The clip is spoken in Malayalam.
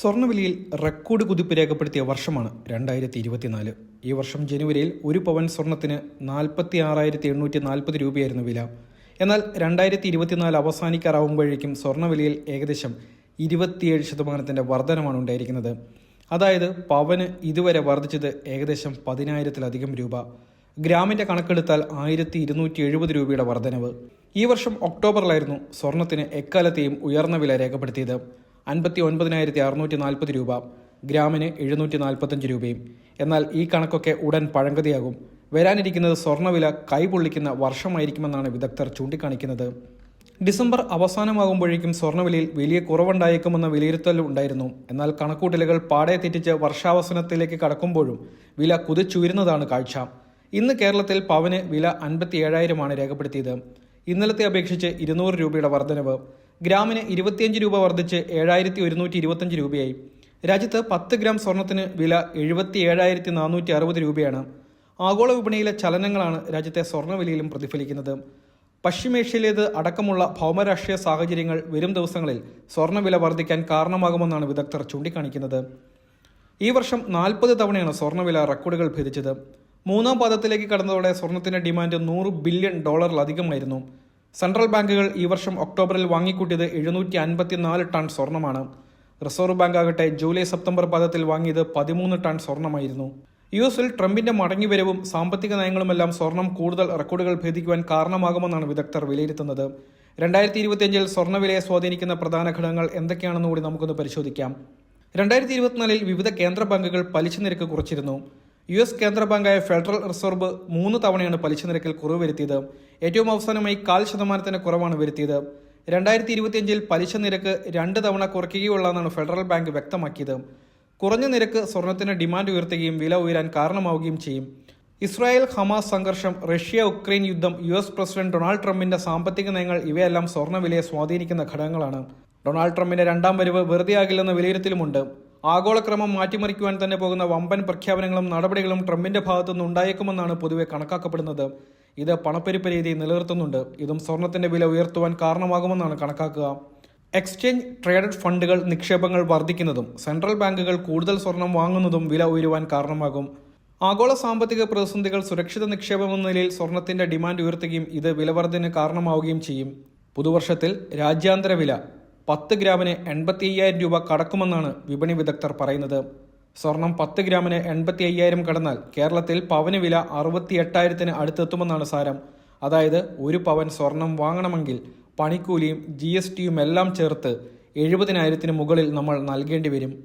സ്വർണവിലയിൽ റെക്കോർഡ് കുതിപ്പ് രേഖപ്പെടുത്തിയ വർഷമാണ് രണ്ടായിരത്തി ഇരുപത്തിനാല് ഈ വർഷം ജനുവരിയിൽ ഒരു പവൻ സ്വർണത്തിന് നാൽപ്പത്തി ആറായിരത്തി എണ്ണൂറ്റി നാൽപ്പത് രൂപയായിരുന്നു വില. എന്നാൽ രണ്ടായിരത്തി ഇരുപത്തിനാല് അവസാനിക്കാറാവുമ്പോഴേക്കും സ്വർണവിലയിൽ ഏകദേശം ഇരുപത്തിയേഴ് ശതമാനത്തിന്റെ വർധനമാണ് ഉണ്ടായിരിക്കുന്നത്. അതായത് പവന് ഇതുവരെ വർദ്ധിച്ചത് ഏകദേശം പതിനായിരത്തിലധികം രൂപ. ഗ്രാമിന്റെ കണക്കെടുത്താൽ ആയിരത്തി ഇരുന്നൂറ്റി എഴുപത് രൂപയുടെ വർധനവ്. ഈ വർഷം ഒക്ടോബറിലായിരുന്നു സ്വർണത്തിന് എക്കാലത്തെയും ഉയർന്ന വില രേഖപ്പെടുത്തിയത്. അൻപത്തി ഒൻപതിനായിരത്തി അറുന്നൂറ്റി നാൽപ്പത് രൂപ ഗ്രാമിന് എഴുന്നൂറ്റി നാൽപ്പത്തഞ്ച് രൂപയും. എന്നാൽ ഈ കണക്കൊക്കെ ഉടൻ പഴങ്കതിയാകും വരാനിരിക്കുന്നത് സ്വർണവില കൈപൊള്ളിക്കുന്ന വർഷമായിരിക്കുമെന്നാണ് വിദഗ്ധർ ചൂണ്ടിക്കാണിക്കുന്നത്. ഡിസംബർ അവസാനമാകുമ്പോഴേക്കും സ്വർണവിലയിൽ വലിയ കുറവുണ്ടായേക്കുമെന്ന വിലയിരുത്തൽ ഉണ്ടായിരുന്നു. എന്നാൽ കണക്കൂട്ടലുകൾ പാടെ തെറ്റിച്ച് വർഷാവസാനത്തിലേക്ക് കടക്കുമ്പോഴും വില കുതിച്ചുയരുന്നതാണ് കാഴ്ച. ഇന്ന് കേരളത്തിൽ പവന് വില അൻപത്തി ഏഴായിരമാണ് രേഖപ്പെടുത്തിയത്. ഇന്നലത്തെ അപേക്ഷിച്ച് ഇരുന്നൂറ് രൂപയുടെ വർധനവ്. ഗ്രാമിന് ഇരുപത്തിയഞ്ച് രൂപ വർദ്ധിച്ച് ഏഴായിരത്തി ഒരുന്നൂറ്റി ഇരുപത്തഞ്ച് രൂപയായി. രാജ്യത്ത് പത്ത് ഗ്രാം സ്വർണത്തിന് വില എഴുപത്തി ഏഴായിരത്തി നാനൂറ്റി അറുപത് രൂപയാണ്. ആഗോള വിപണിയിലെ ചലനങ്ങളാണ് രാജ്യത്തെ സ്വർണവിലയിലും പ്രതിഫലിക്കുന്നത്. പശ്ചിമേഷ്യയിലേത് അടക്കമുള്ള ഭൗമരാഷ്ട്രീയ സാഹചര്യങ്ങൾ വരും ദിവസങ്ങളിൽ സ്വർണവില വർദ്ധിക്കാൻ കാരണമാകുമെന്നാണ് വിദഗ്ധർ ചൂണ്ടിക്കാണിക്കുന്നത്. ഈ വർഷം നാൽപ്പത് തവണയാണ് സ്വർണവില റെക്കോർഡുകൾ ഭേദിച്ചത്. മൂന്നാം പാദത്തിലേക്ക് കടന്നതോടെ സ്വർണത്തിന്റെ ഡിമാൻഡ് നൂറ് ബില്യൺ ഡോളറിലധികമായിരുന്നു സെൻട്രൽ ബാങ്കുകൾ ഈ വർഷം ഒക്ടോബറിൽ വാങ്ങിക്കൂട്ടിയത് എഴുന്നൂറ്റി അൻപത്തിനാല് ടൺ സ്വർണമാണ്. റിസർവ് ബാങ്ക് ആകട്ടെ ജൂലൈ സെപ്റ്റംബർ പാദത്തിൽ വാങ്ങിയത് പതിമൂന്ന് ടൺ സ്വർണമായിരുന്നു. യു എസിൽ ട്രംപിന്റെ മടങ്ങിവരവും സാമ്പത്തിക നയങ്ങളുമെല്ലാം സ്വർണം കൂടുതൽ റെക്കോർഡുകൾ ഭേദിക്കുവാൻ കാരണമാകുമെന്നാണ് വിദഗ്ധർ വിലയിരുത്തുന്നത്. രണ്ടായിരത്തി ഇരുപത്തിയഞ്ചിൽ സ്വർണവിലയെ സ്വാധീനിക്കുന്ന പ്രധാന ഘടകങ്ങൾ എന്തൊക്കെയാണെന്ന് കൂടി നമുക്കൊന്ന് പരിശോധിക്കാം. രണ്ടായിരത്തി ഇരുപത്തിനാലിൽ വിവിധ കേന്ദ്ര ബാങ്കുകൾ പലിശ നിരക്ക് കുറച്ചിരുന്നു. യു എസ് കേന്ദ്ര ബാങ്കായ ഫെഡറൽ റിസർവ് മൂന്ന് തവണയാണ് പലിശ നിരക്കിൽ കുറവ് വരുത്തിയത്. ഏറ്റവും അവസാനമായി കാൽ ശതമാനത്തിന് കുറവാണ് വരുത്തിയത്. രണ്ടായിരത്തി ഇരുപത്തിയഞ്ചിൽ പലിശ നിരക്ക് രണ്ട് തവണ കുറയ്ക്കുകയുള്ളതെന്നാണ് ഫെഡറൽ ബാങ്ക് വ്യക്തമാക്കിയത്. കുറഞ്ഞ നിരക്ക് സ്വർണത്തിന് ഡിമാൻഡ് ഉയർത്തുകയും വില ഉയരാൻ കാരണമാവുകയും ചെയ്യും. ഇസ്രായേൽ ഹമാസ് സംഘർഷം റഷ്യ ഉക്രൈൻ യുദ്ധം യു എസ് പ്രസിഡന്റ് ഡൊണാൾഡ് ട്രംപിന്റെ സാമ്പത്തിക നയങ്ങൾ ഇവയെല്ലാം സ്വർണവിലയെ സ്വാധീനിക്കുന്ന ഘടകങ്ങളാണ്. ഡൊണാൾഡ് ട്രംപിന്റെ രണ്ടാം വരവ് വെറുതെയാകില്ലെന്ന വിലയിരുത്തലുമുണ്ട്. ആഗോളക്രമം മാറ്റിമറിക്കുവാൻ തന്നെ പോകുന്ന വമ്പൻ പ്രഖ്യാപനങ്ങളും നടപടികളും ട്രംപിന്റെ ഭാഗത്തുനിന്ന് ഉണ്ടായേക്കുമെന്നാണ് പൊതുവെ കണക്കാക്കപ്പെടുന്നത്. ഇത് പണപ്പെരുപ്പ രീതി നിലനിർത്തുന്നുണ്ട്. ഇതും സ്വർണത്തിന്റെ വില ഉയർത്തുവാൻ കാരണമാകുമെന്നാണ് കണക്കാക്കുക. എക്സ്ചേഞ്ച് ട്രേഡഡ് ഫണ്ടുകൾ നിക്ഷേപങ്ങൾ വർദ്ധിക്കുന്നതും സെൻട്രൽ ബാങ്കുകൾ കൂടുതൽ സ്വർണം വാങ്ങുന്നതും വില ഉയരുവാൻ കാരണമാകും. ആഗോള സാമ്പത്തിക പ്രതിസന്ധികൾ സുരക്ഷിത നിക്ഷേപം എന്ന നിലയിൽ സ്വർണത്തിന്റെ ഡിമാൻഡ് ഉയർത്തുകയും ഇത് വിലവർദ്ധന കാരണമാവുകയും ചെയ്യും. പുതുവർഷത്തിൽ രാജ്യാന്തര വില പത്ത് ഗ്രാമിന് എൺപത്തി അയ്യായിരം രൂപ കടക്കുമെന്നാണ് വിപണി വിദഗ്ധർ പറയുന്നത്. സ്വർണം പത്ത് ഗ്രാമിന് എൺപത്തി അയ്യായിരം കടന്നാൽ കേരളത്തിൽ പവന് വില അറുപത്തി എട്ടായിരത്തിന് അടുത്തെത്തുമെന്നാണ് സാരം. അതായത് ഒരു പവൻ സ്വർണം വാങ്ങണമെങ്കിൽ പണിക്കൂലിയും ജി എസ് ടിയും എല്ലാം ചേർത്ത് എഴുപതിനായിരത്തിന് മുകളിൽ നമ്മൾ നൽകേണ്ടി വരും.